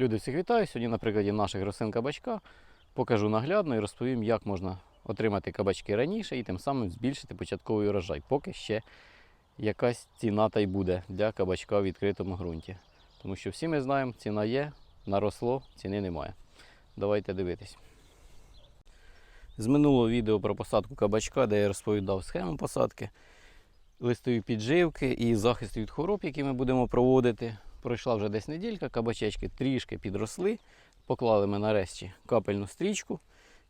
Люди всіх вітаю. Сьогодні на прикладі наших рослин кабачка покажу наглядно і розповім, як можна отримати кабачки раніше і тим самим збільшити початковий урожай, поки ще якась ціна та й буде для кабачка в відкритому ґрунті. Тому що всі ми знаємо, ціна є, наросло, ціни немає. Давайте дивитись. З минулого відео про посадку кабачка, де я розповідав схему посадки, листові підживки і захист від хвороб, які ми будемо проводити. Пройшла вже десь неділька, кабачечки трішки підросли. Поклали ми нарешті капельну стрічку.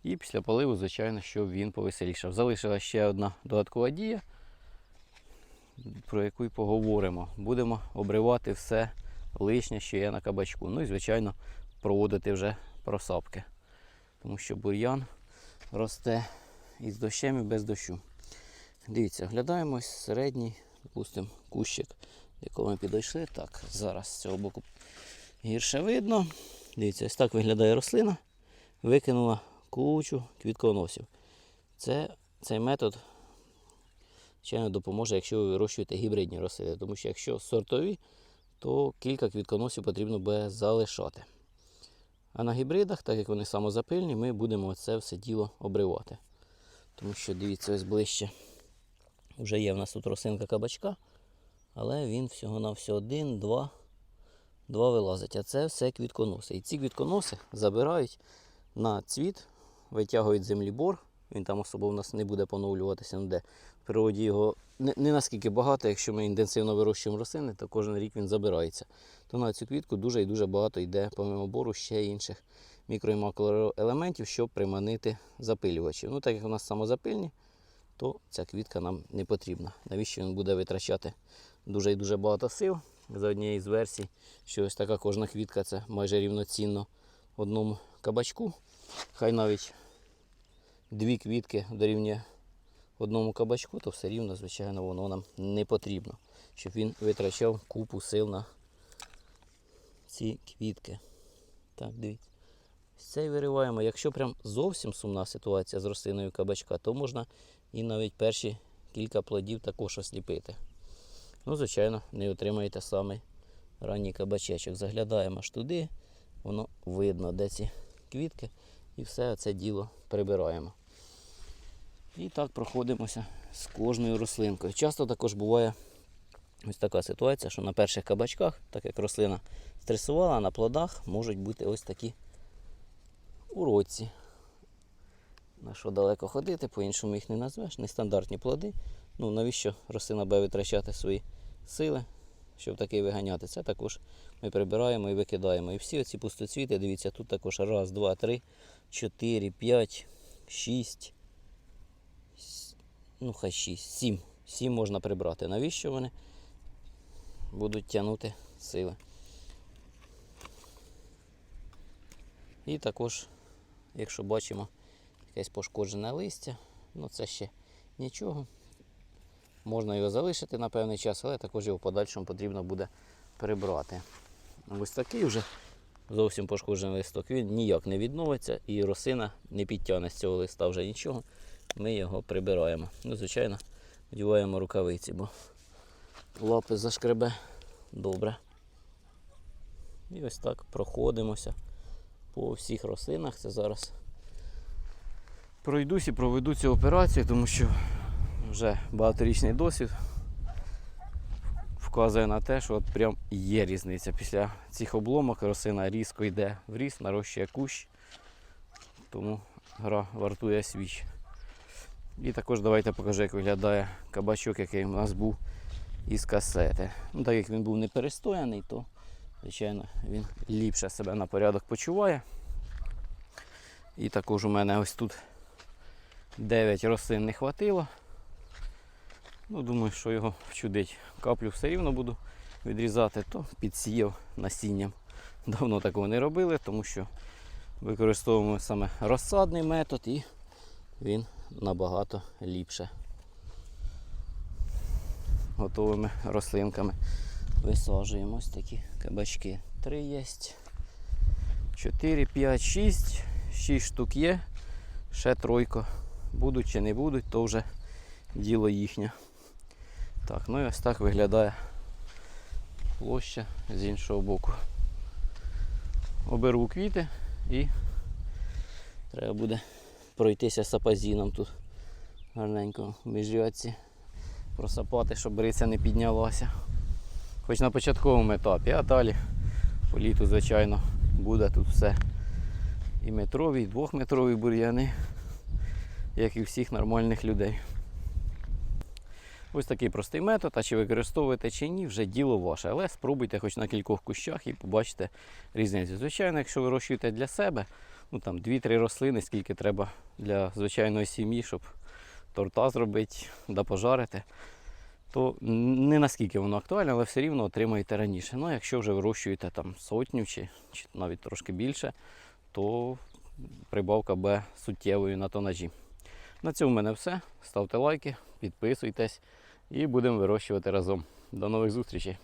І після поливу, звичайно, щоб він повеселішав. Залишилася ще одна додаткова дія, про яку й поговоримо. Будемо обривати все лишнє, що є на кабачку. Ну і, звичайно, проводити вже просапки. Тому що бур'ян росте із дощем і без дощу. Дивіться, оглядаємось середній, допустимо, кущик, якого ми підійшли. Так, зараз з цього боку гірше видно. Дивіться, ось так виглядає рослина. Викинула кучу квітконосів. Це, цей метод, звичайно, допоможе, якщо ви вирощуєте гібридні рослини. Тому що якщо сортові, то кілька квітконосів потрібно буде залишати. А на гібридах, так як вони самозапильні, ми будемо це все діло обривати. Тому що, дивіться, ось ближче. Вже є в нас тут рослинка кабачка, але він всього на все один, два, два вилазить. А це все квітконоси. І ці квітконоси забирають на цвіт, витягують з землі бор. Він там особо у нас не буде поновлюватися, ну де в природі його не, не наскільки багато, якщо ми інтенсивно вирощуємо рослини, то кожен рік він забирається. То на цю квітку дуже і дуже багато йде, помимо бору, ще інших мікро і макроелементів, щоб приманити запилювачів. Ну, так як у нас самозапильні, то ця квітка нам не потрібна. Навіщо він буде витрачати дуже і дуже багато сил за однією з версій, що ось така кожна квітка це майже рівноцінно одному кабачку. Хай навіть дві квітки дорівнює одному кабачку, то все рівно, звичайно, воно нам не потрібно, щоб він витрачав купу сил на ці квітки. Так, дивіться. Ось Цей вириваємо. Якщо прям зовсім сумна ситуація з рослиною кабачка, то можна і навіть перші кілька плодів також осліпити. Ну, звичайно, не отримаєте самий ранній кабачечок. Заглядаємо аж туди, воно видно, де ці квітки, і все це діло прибираємо. І так проходимося з кожною рослинкою. Часто також буває ось така ситуація, що на перших кабачках, так як рослина стресувала, на плодах можуть бути ось такі уродці. На що далеко ходити, по-іншому їх не назвеш. Нестандартні плоди. Ну, навіщо рослина буде витрачати свої сили, щоб таки виганяти? Це також ми прибираємо і викидаємо. І всі оці пустоцвіти, дивіться, тут також раз, два, три, чотири, п'ять, шість. Ну, хай шість, сім. Сім можна прибрати. Навіщо вони будуть тягнути сили? І також, якщо бачимо якесь пошкоджене листя, ну це ще нічого. Можна його залишити на певний час, але також його в подальшому потрібно буде прибрати. Ось такий вже зовсім пошкоджений листок, він ніяк не відновиться і росина не підтягне з цього листа вже нічого. Ми його прибираємо. Ну, звичайно, одягаємо рукавиці, бо лапи зашкребе добре. І ось так проходимося по всіх рослинах. Це зараз пройдусь і проведу цю операцію, тому що вже багаторічний досвід вказує на те, що от прям є різниця. Після цих обломок рослина різко йде в ріст, нарощує кущ, тому гра вартує свіч. І також давайте покажу, як виглядає кабачок, який у нас був із касети. Ну, Так як він був не перестояний, то звичайно він ліпше себе на порядок почуває. І також у мене ось тут 9 рослин не хватило. Ну, думаю, що його вчудить. Каплю все рівно буду відрізати, то підсіяв насінням. Давно такого не робили, тому що використовуємо саме розсадний метод і він набагато ліпше. Готовими рослинками висаджуємо ось такі кабачки. Три є. 4, 5, 6. 6 штук є. Ще тройко. Будуть чи не будуть, то вже діло їхнє. Так, ну і ось так виглядає площа з іншого боку. оберу квіти і треба буде пройтися сапазіном тут гарненько в міжрядці, просапати, щоб бриця не піднялася. Хоч на початковому етапі, а далі по літу, звичайно, буде тут все. І метрові, і двохметрові бур'яни, як і всіх нормальних людей. Ось такий простий метод, а чи використовуєте чи ні, вже діло ваше. Але спробуйте хоч на кількох кущах і побачите різницю. Звичайно, якщо вирощуєте для себе, ну там 2-3 рослини, скільки треба для звичайної сім'ї, щоб торта зробити, да пожарити, то не наскільки воно актуальне, але все рівно отримаєте раніше. Ну, якщо вже вирощуєте там сотню чи, чи навіть трошки більше, то прибавка буде суттєвою на тонажі. На цьому в мене все. Ставте лайки, підписуйтесь і будемо вирощувати разом. До нових зустрічей!